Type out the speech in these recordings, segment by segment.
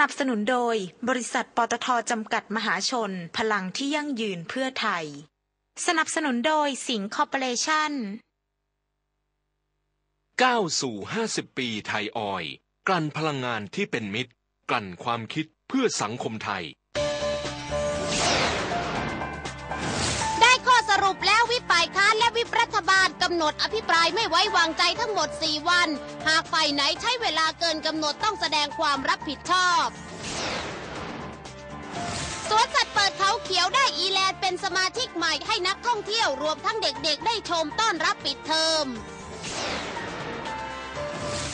นับสนุนโดย บริษัทปตทจำกัดมหาชน พลังที่ยั่งยืนเพื่อไทย สนับสนุนโดยสิงห์คอร์ปอเรชั่นก้าวสู่ 50 ปีไทยออย กลั่นพลังงานที่เป็นมิตร กลั่นความคิดเพื่อสังคมไทยานและวิปรัฐบาลกำหนดอภิปรายไม่ไว้วางใจทั้งหมด 4 วัน หากฝ่ายไหนใช้เวลาเกินกำหนดต้องแสดงความรับผิดชอบสวนสัตว์เปิดเขาเขียวได้อีแลนด์เป็นสมาชิกใหม่ให้นักท่องเที่ยวรวมทั้งเด็กๆ ได้ชมต้อนรับปิดเทอม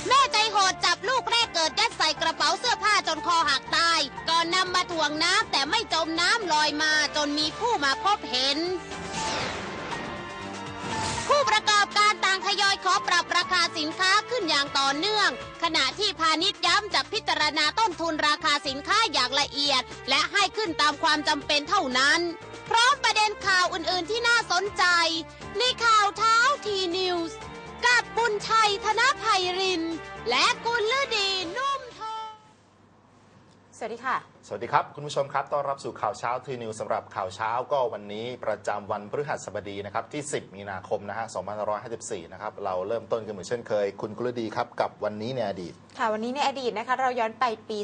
แม่ใจโหดจับลูกแรกเกิดยัดใส่กระเป๋าเสื้อผ้าจนคอหักตาย ก่อนนำมาถ่วงน้ำแต่ไม่จมน้ำลอยมาจนมีผู้มาพบเห็น ผู้ประกอบการต่างทยอยขอปรับราคาสินค้าขึ้นอย่างต่อเนื่อง ขณะที่พาณิชย์ย้ำจะพิจารณาต้นทุนราคาสินค้าอย่างละเอียด และให้ขึ้นตามความจำเป็นเท่านั้น พร้อมประเด็นข่าวอื่นๆที่น่าสนใจ ในข่าวเช้าทีนิวส์กับบุญชัยธนภัยริน และกุลฤดีนุ่มทองส วัสดีค่ะ สวัสดีครับ คุณผู้ชมครับ ต้อนรับสู่ข่าวเช้าทีนิวสำหรับข่าวเช้าก็วันนี้ประจำวันพฤหัสบดีนะครับที่ 10 มีนาคมนะฮะ2554 นะครับ เราเริ่มต้นกันเหมือนเช่นเคย คุณกุลดีครับ กับวันนี้ในอดีต ค่ะ วันนี้ในอดีตนะคะ เราย้อนไปปี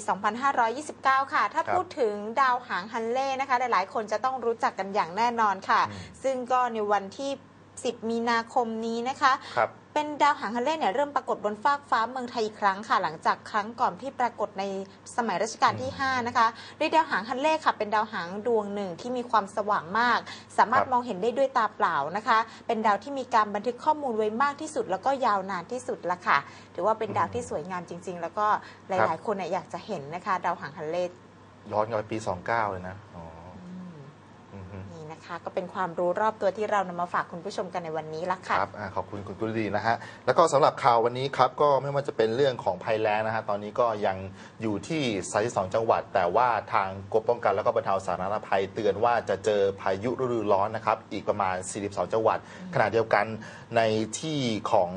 2529 ค่ะ ถ้าครับพูดถึงดาวหางฮันเล่นะคะ หลายๆ คนจะต้องรู้จักกันอย่างแน่นอนค่ะ ซึ่งก็ในวันที่ 10 มีนาคมนี้นะคะครับ เป็นดาวหางฮันเล่เนี่ยเริ่มปรากฏบนฟากฟ้าเมืองไทยอีกครั้งค่ะ หลังจากครั้งก่อนที่ปรากฏในสมัยรัชกาลที่ 5 นะคะโดยดาวหางฮันเล่ค่ะ เป็นดาวหางดวงหนึ่งที่มีความสว่างมาก สามารถครับมองเห็นได้ด้วยตาเปล่านะคะ เป็นดาวที่มีการบันทึกข้อมูลไว้มากที่สุด แล้วก็ยาวนานที่สุดละค่ะ ถือว่าเป็นดาวที่สวยงามจริง ๆ แล้วก็หลาย ๆ คนเนี่ยอยากจะเห็นนะคะ ดาวหางฮันเล่ย้อนกลับไปปี 29 เลยนะอ๋ออือฮึ นี่นะคะ ก็เป็นความรู้รอบตัวที่เรานำมาฝากคุณผู้ชมกันในวันนี้ละค่ะ ครับอาขอบคุณคุณกุลดีนะฮะ แล้วก็สำหรับข่าววันนี้ครับ ก็ไม่ว่าจะเป็นเรื่องของภัยแล้งนะฮะ ตอนนี้ก็ยังอยู่ที่32จังหวัด แต่ว่าทางกรมป้องกันแล้วก็บรรเทาสาธารณภัยเตือนว่าจะเจอพายุฤดูร้อนนะครับ อีกประมาณ 42 จังหวัด ขณะเดียวกันในที่ของ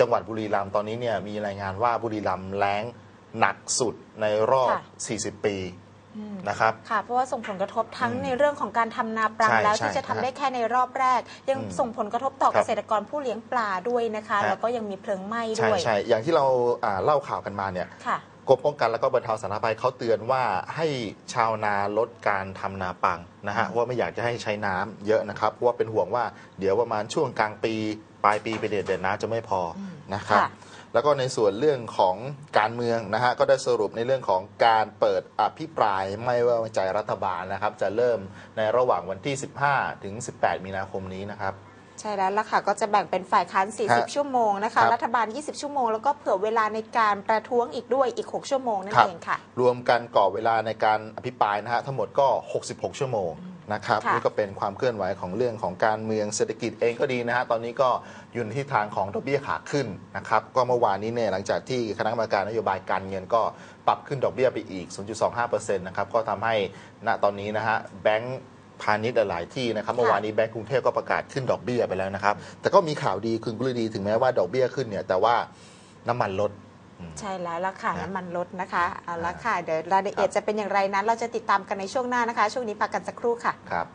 จังหวัดบุรีรัมย์ตอนนี้เนี่ยมีรายงานว่าบุรีรัมย์แล้งหนักสุดในรอบ ค่ะ 40 ปี นะครับค่ะเพราะว่าส่งผลกระทบทั้งอืมในเรื่องของการทำนาปรังใช่แล้วใช่ที่จะทำได้ฮะแค่ในรอบแรก ยังอืมส่งผลกระทบต่อครัเกบษตรกรผู้เลี้ยงปลาด้วยนะคะฮะแล้วก็ยังมีเพลิงไหม้ใช่ด้วยใช่อย่างที่เราอ่าเล่าข่าวกันมาเนี่ยค่ะกรมป้องกันและก็บรรเทาสาธารณภัยเขาเตือนว่าให้ชาวนาลดการทำนาปังนะฮะเพราะว่าไม่อยากจะให้ใช้น้ำเยอะนะครับเพราะว่าเป็นห่วงว่าเดี๋ยวประมาณช่วงกลางปีปลายปีไปเดือนเดือนน้ำจะไม่พออมนะครับค่ะ แล้วก็ในส่วนเรื่องของการเมืองนะฮะก็ได้สรุปในเรื่องของการเปิดอภิปรายไม่ไว้วางใจรัฐบาลนะครับ จะเริ่มในระหว่างวันที่ 15 ถึง 18 มีนาคมนี้นะครับใช่แล้วล่ะค่ะ ก็จะแบ่งเป็นฝ่ายค้านฮะ40 ชั่วโมงนะครัคะบรัฐบาล 20 ชั่วโมง แล้วก็เผื่อเวลาในการประท้วงอีกด้วยอีก 6 ชั่วโมงนั่นครับเองค่ะ รวมกันกรอบเวลาในการอภิปรายนะฮะทั้งหมดก็ 66 ชั่วโมง นะครับค่ะนี่ก็เป็นความเคลื่อนไหวของเรื่องของการเมืองเศรษฐกิจเองก็ดีนะฮะตอนนี้ก็อยู่ในทิศทางของดอกเบี้ยขาขึ้นนะครับก็เมื่อวานนี้เนี่ยหลังจากที่คณะกรรมการนโยบายการเงินก็ปรับขึ้นดอกเบี้ยไปอีก 0.25%นะครับก็ทำให้ณตอนนี้นะฮะแบงก์พาณิชย์หลายๆที่นะครับเมื่อวานนี้แบงก์กรุงเทพก็ประกาศขึ้นดอกเบี้ยไปแล้วนะครับแต่ก็มีข่าวดีคุณกุลดีถึงแม้ว่าดอกเบี้ยขึ้นเนี่ยแต่ว่าน้ำมันลด ใช่แล้วล่ะค่ะนะน้ำมันลดนะคะเอาละค่ะเดี๋ยวรายละเอียดจะเป็นอย่างไรนั้น เราจะติดตามกันในช่วงหน้านะคะ ช่วงนี้พักกันสักครู่ค่ะ ครับ